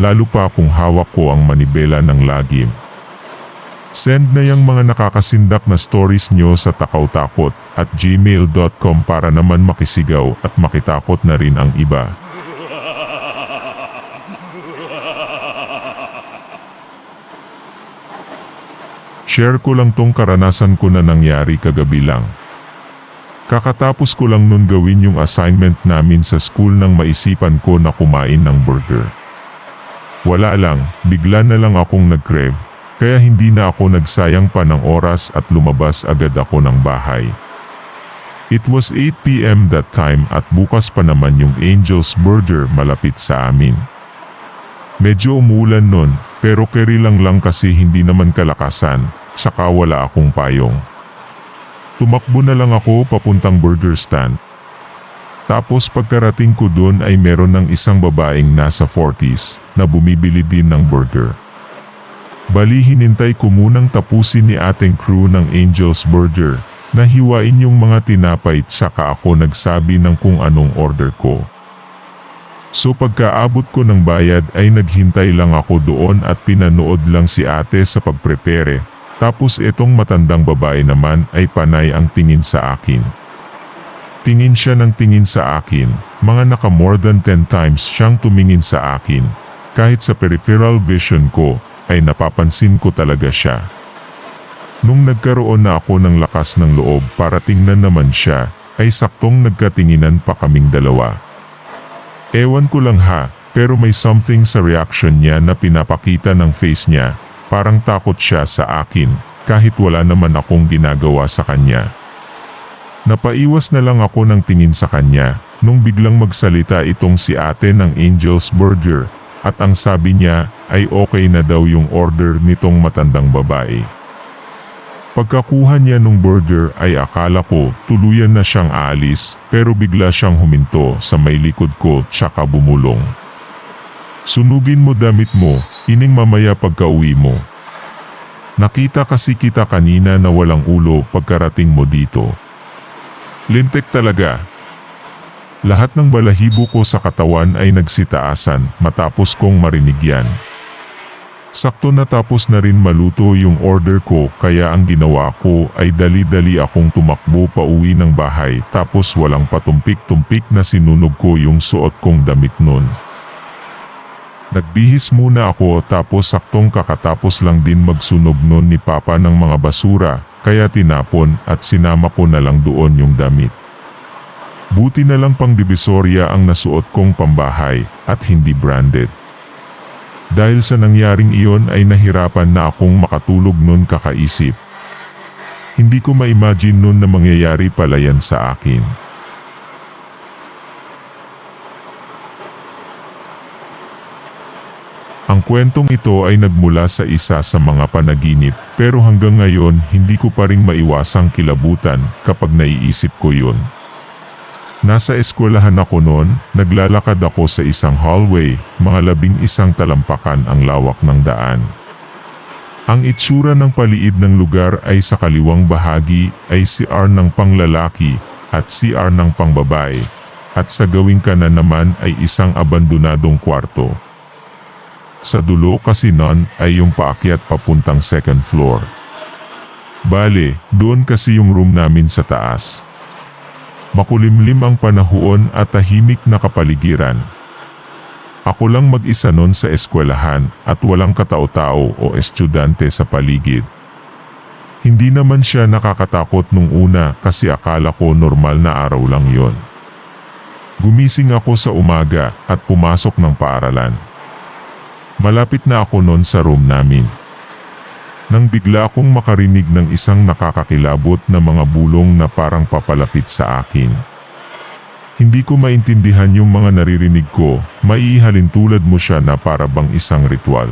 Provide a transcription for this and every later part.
lalo pa kung hawak ko ang manibela ng lagim. Send na yung mga nakakasindak na stories nyo sa takawtakot at gmail.com para naman makisigaw at makitakot na rin ang iba. Share ko lang tong karanasan ko na nangyari kagabi lang. Kakatapos ko lang nun gawin yung assignment namin sa school nang maisipan ko na kumain ng burger. Wala lang, bigla na lang akong nag-crave, kaya hindi na ako nagsayang pa ng oras at lumabas agad ako ng bahay. It was 8pm that time at bukas pa naman yung Angel's Burger malapit sa amin. Medyo umulan nun, pero carry lang lang kasi hindi naman kalakasan, saka wala akong payong. Tumakbo na lang ako papuntang burger stand. Tapos pagkarating ko doon ay meron ng isang babaeng nasa 40s na bumibili din ng burger. Bali hinintay ko munang tapusin ni ating crew ng Angel's Burger na hiwain yung mga tinapay saka ako nagsabi ng kung anong order ko. So pagkaabot ko ng bayad ay naghintay lang ako doon at pinanood lang si ate sa pagprepare. Tapos itong matandang babae naman ay panay ang tingin sa akin. Tingin siya ng tingin sa akin, mga naka more than 10 times siyang tumingin sa akin. Kahit sa peripheral vision ko, ay napapansin ko talaga siya. Nung nagkaroon na ako ng lakas ng loob para tingnan naman siya, ay saktong nagkatinginan pa kaming dalawa. Ewan ko lang ha, pero may something sa reaction niya na pinapakita ng face niya, parang takot siya sa akin, kahit wala naman akong ginagawa sa kanya. Napaiwas na lang ako ng tingin sa kanya, nung biglang magsalita itong si ate ng Angel's Burger, at ang sabi niya ay okay na daw yung order nitong matandang babae. Pagkakuha niya nung burger ay akala ko tuluyan na siyang aalis pero bigla siyang huminto sa may likod ko tsaka bumulong. Sunugin mo damit mo, ining mamaya pagka uwi mo. Nakita kasi kita kanina na walang ulo pagkarating mo dito. Lintek talaga. Lahat ng balahibo ko sa katawan ay nagsitaasan matapos kong marinig yan. Sakto natapos na rin maluto yung order ko kaya ang ginawa ko ay dali-dali akong tumakbo pa uwi ng bahay tapos walang patumpik-tumpik na sinunog ko yung suot kong damit nun. Nagbihis muna ako tapos saktong kakatapos lang din magsunog nun ni Papa ng mga basura kaya tinapon at sinama ko na lang doon yung damit. Buti na lang pang divisoria ang nasuot kong pambahay at hindi branded. Dahil sa nangyaring iyon ay nahirapan na akong makatulog nun kakaisip. Hindi ko ma-imagine nun na mangyayari pala yan sa akin. Ang kwentong ito ay nagmula sa isa sa mga panaginip pero hanggang ngayon hindi ko pa rin maiwasang kilabutan kapag naiisip ko yun. Nasa eskwelahan ako noon, naglalakad ako sa isang hallway, mga labing isang talampakan ang lawak ng daan. Ang itsura ng paliid ng lugar ay sa kaliwang bahagi ay CR ng panglalaki at CR ng pangbabae, at sa gawing kanan naman ay isang abandonadong kwarto. Sa dulo kasi nun ay yung paakyat papuntang second floor. Bale, doon kasi yung room namin sa taas. Makulimlim ang panahon at tahimik na kapaligiran. Ako lang mag-isa nun sa eskwelahan at walang katao-tao o estudyante sa paligid. Hindi naman siya nakakatakot nung una kasi akala ko normal na araw lang yon. Gumising ako sa umaga at pumasok ng paaralan. Malapit na ako nun sa room namin. Nang bigla akong makarinig ng isang nakakakilabot na mga bulong na parang papalapit sa akin. Hindi ko maintindihan yung mga naririnig ko, maiihalin tulad mo siya na para bang isang ritual.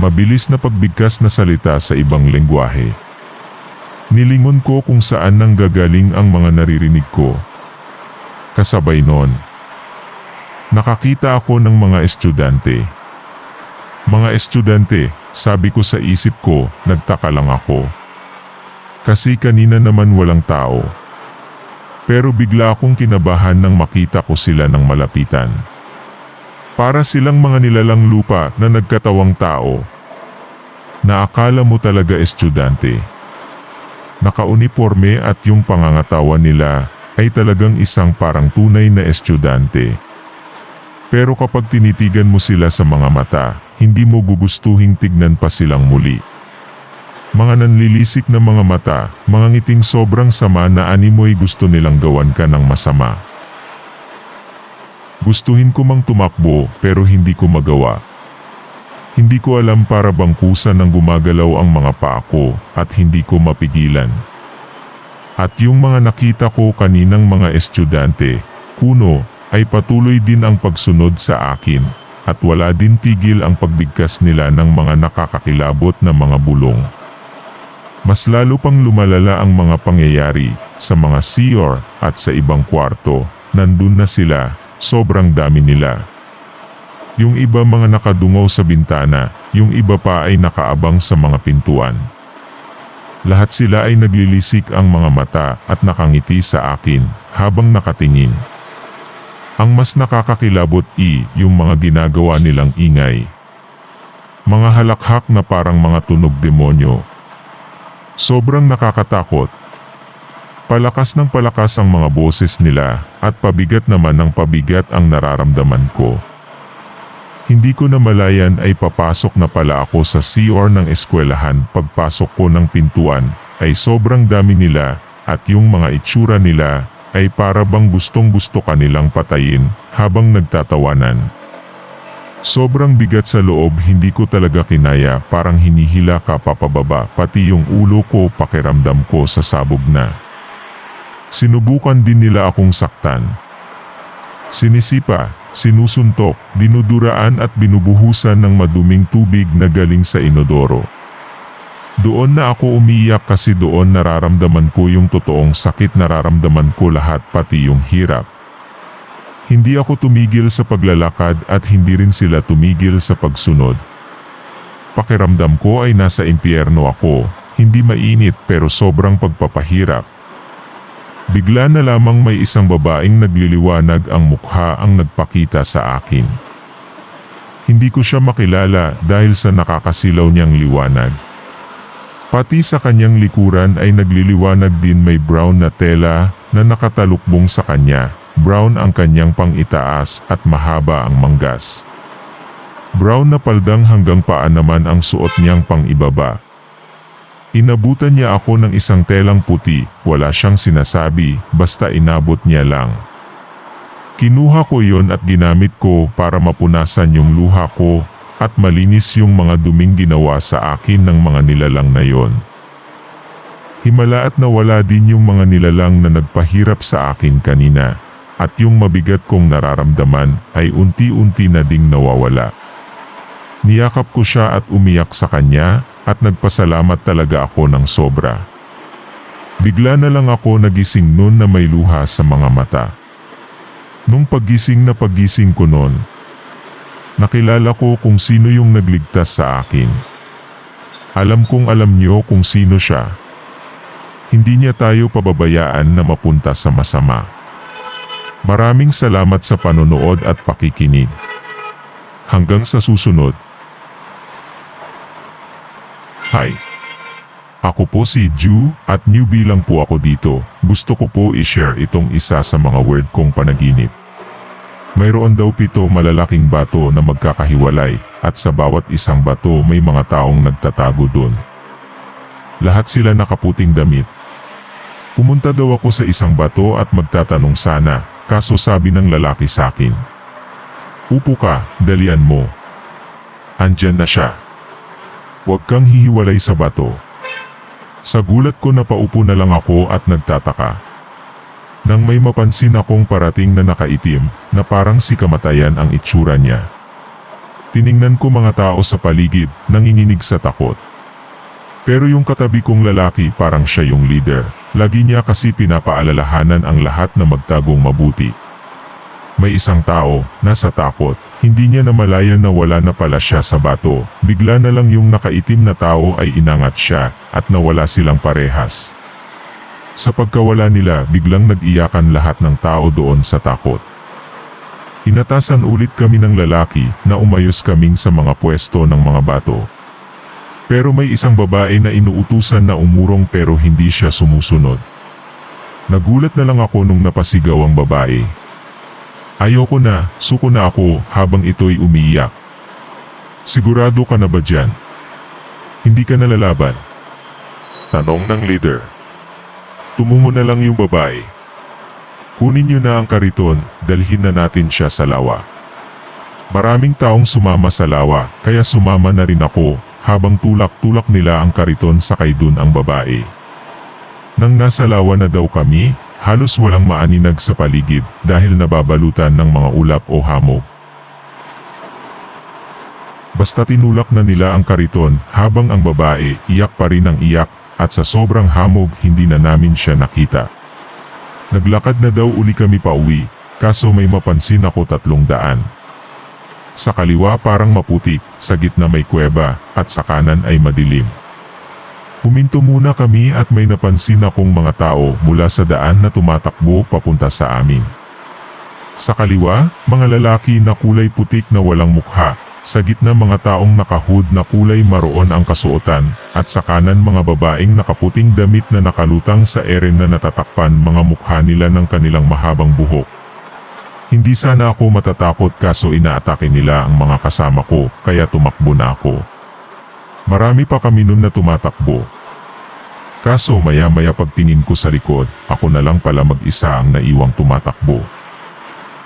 Mabilis na pagbigkas na salita sa ibang lengguwahe. Nilingon ko kung saan nang gagaling ang mga naririnig ko. Kasabay nun, nakakita ako ng mga estudyante. Mga estudyante, sabi ko sa isip ko, nagtaka lang ako. Kasi kanina naman walang tao. Pero bigla akong kinabahan nang makita ko sila ng malapitan. Para silang mga nilalang lupa na nagkatawang tao. Na akala mo talaga estudyante. Nakauniforme at yung pangangatawan nila ay talagang isang parang tunay na estudyante. Pero kapag tinitigan mo sila sa mga mata, hindi mo gugustuhing tignan pa silang muli. Mga nanlilisik na mga mata, mga ngiting sobrang sama na animoy gusto nilang gawan ka ng masama. Gustuhin ko mang tumakbo pero hindi ko magawa. Hindi ko alam para bang kusa ng gumagalaw ang mga paa ko at hindi ko mapigilan. At yung mga nakita ko kaninang mga estudyante, kuno, ay patuloy din ang pagsunod sa akin at wala din tigil ang pagbigkas nila ng mga nakakakilabot na mga bulong. Mas lalo pang lumalala ang mga pangyayari sa mga CR at sa ibang kwarto, nandun na sila, sobrang dami nila. Yung iba mga nakadungaw sa bintana, yung iba pa ay nakaabang sa mga pintuan. Lahat sila ay naglilisik ang mga mata at nakangiti sa akin habang nakatingin. Ang mas nakakakilabot i yung mga ginagawa nilang ingay. Mga halakhak na parang mga tunog demonyo. Sobrang nakakatakot. Palakas ng palakas ang mga boses nila at pabigat naman ng pabigat ang nararamdaman ko. Hindi ko na malayan ay papasok na pala ako sa CR ng eskwelahan pagpasok ko ng pintuan ay sobrang dami nila at yung mga itsura nila ay para bang gustong gusto kanilang patayin habang nagtatawanan. Sobrang bigat sa loob hindi ko talaga kinaya parang hinihila ka papababa pati yung ulo ko pakiramdam ko sa sabog na. Sinubukan din nila akong saktan. Sinisipa, sinusuntok, dinuduraan at binubuhusan ng maduming tubig na galing sa inodoro. Doon na ako umiiyak kasi doon nararamdaman ko yung totoong sakit nararamdaman ko lahat pati yung hirap. Hindi ako tumigil sa paglalakad at hindi rin sila tumigil sa pagsunod. Pakiramdam ko ay nasa impyerno ako, hindi mainit pero sobrang pagpapahirap. Bigla na lamang may isang babaeng nagliliwanag ang mukha ang nagpakita sa akin. Hindi ko siya makilala dahil sa nakakasilaw niyang liwanag. Pati sa kanyang likuran ay nagliliwanag din may brown na tela na nakatalukbong sa kanya. Brown ang kanyang pang-itaas at mahaba ang manggas. Brown na paldang hanggang paa naman ang suot niyang pang-ibaba. Inabutan niya ako ng isang telang puti, wala siyang sinasabi, basta inabot niya lang. Kinuha ko yon at ginamit ko para mapunasan yung luha ko at malinis yung mga duming ginawa sa akin ng mga nilalang na yon. Himala at nawala din yung mga nilalang na nagpahirap sa akin kanina at yung mabigat kong nararamdaman ay unti-unti na ding nawawala. Niyakap ko siya at umiyak sa kanya at nagpasalamat talaga ako ng sobra. Bigla na lang ako nagising noon na may luha sa mga mata. Nung paggising na paggising ko noon, nakilala ko kung sino yung nagligtas sa akin. Alam kong alam niyo kung sino siya. Hindi niya tayo pababayaan na mapunta sa masama. Maraming salamat sa panonood at pakikinig. Hanggang sa susunod. Hi. Ako po si Ju at newbie lang po ako dito. Gusto ko po i-share itong isa sa mga word kong panaginip. Mayroon daw pito malalaking bato na magkakahiwalay at sa bawat isang bato may mga taong nagtatago doon. Lahat sila nakaputing damit. Pumunta daw ako sa isang bato at magtatanong sana, kaso sabi ng lalaki sa akin. Upo ka, dalian mo. Andyan na siya. Huwag kang hihiwalay sa bato. Sa gulat ko napaupo na lang ako at nagtataka. Nang may mapansin akong parating na nakaitim na parang si kamatayan ang itsura niya. Tiningnan ko mga tao sa paligid, nanginginig sa takot. Pero yung katabi kong lalaki parang siya yung leader. Lagi niya kasi pinapaalalahanan ang lahat na magtagong mabuti. May isang tao, nasa takot, hindi niya namalayan na wala na pala siya sa bato. Bigla na lang yung nakaitim na tao ay inangat siya at nawala silang parehas. Sa pagkawala nila, biglang nag-iyakan lahat ng tao doon sa takot. Inatasan ulit kami ng lalaki na umayos kaming sa mga pwesto ng mga bato. Pero may isang babae na inuutusan na umurong pero hindi siya sumusunod. Nagulat na lang ako nung napasigaw ang babae. Ayoko na, suko na ako habang ito'y umiiyak. Sigurado ka na ba dyan? Hindi ka nalalaban? Tanong ng leader. Tumungo na lang yung babae. Kunin niyo na ang kariton, dalhin na natin siya sa lawa. Maraming taong sumama sa lawa, kaya sumama na rin ako, habang tulak-tulak nila ang kariton sakay dun ang babae. Nang nasa lawa na daw kami, halos walang maaninag sa paligid dahil nababalutan ng mga ulap o hamog. Basta tinulak na nila ang kariton habang ang babae iyak pa rin ang iyak at sa sobrang hamog hindi na namin siya nakita. Naglakad na daw uli kami pa uwi, kaso may mapansin ako tatlong daan. Sa kaliwa parang maputik, sa gitna may kuweba, at sa kanan ay madilim. Huminto muna kami at may napansin akong mga tao mula sa daan na tumatakbo papunta sa amin. Sa kaliwa, mga lalaki na kulay putik na walang mukha, sa gitna mga taong nakahood na kulay maroon ang kasuotan, at sa kanan mga babaeng nakaputing damit na nakalutang sa eren na natatakpan mga mukha nila ng kanilang mahabang buhok. Hindi sana ako matatakot kaso inaatake nila ang mga kasama ko, kaya tumakbo na ako. Marami pa kami nun na tumatakbo. Kaso maya-maya pagtingin ko sa likod, ako na lang pala mag-isa ang naiwang tumatakbo.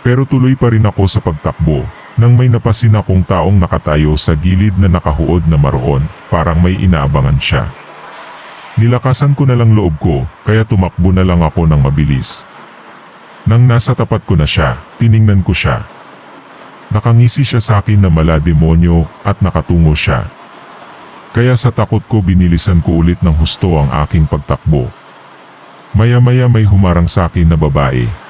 Pero tuloy pa rin ako sa pagtakbo, nang may napasin akong taong nakatayo sa gilid na nakahuod na maroon, parang may inaabangan siya. Nilakasan ko na lang loob ko, kaya tumakbo na lang ako ng mabilis. Nang nasa tapat ko na siya, tiningnan ko siya. Nakangisi siya sa akin na mala demonyo at nakatungo siya. Kaya sa takot ko binilisan ko ulit ng husto ang aking pagtakbo. Maya-maya may humarang sa akin na babae.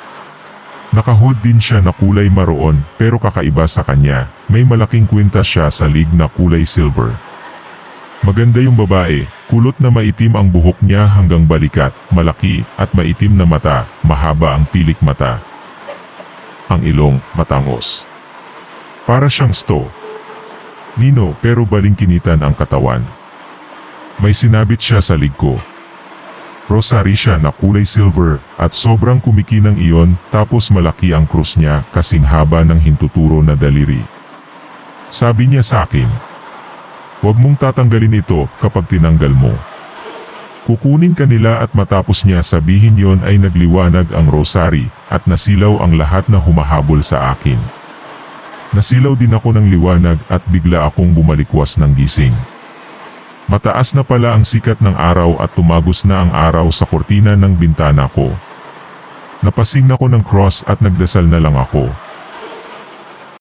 Nakahood din siya na kulay maroon pero kakaiba sa kanya, may malaking kwintas siya sa lig na kulay silver. Maganda yung babae, kulot na maitim ang buhok niya hanggang balikat, malaki at maitim na mata, mahaba ang pilik mata. Ang ilong, matangos. Para siyang sto. Nino pero balingkinitan ang katawan. May sinabit siya sa lig ko. Rosary siya na kulay silver at sobrang kumikinang iyon tapos malaki ang krus niya kasing haba ng hintuturo na daliri. Sabi niya sa akin, Huwag mong tatanggalin ito kapag tinanggal mo. Kukunin ka nila at matapos niya sabihin yon ay nagliwanag ang rosary at nasilaw ang lahat na humahabol sa akin. Nasilaw din ako ng liwanag at bigla akong bumalikwas ng gising. Mataas na pala ang sikat ng araw at tumagos na ang araw sa kortina ng bintana ko. Napasing ako ng cross at nagdasal na lang ako.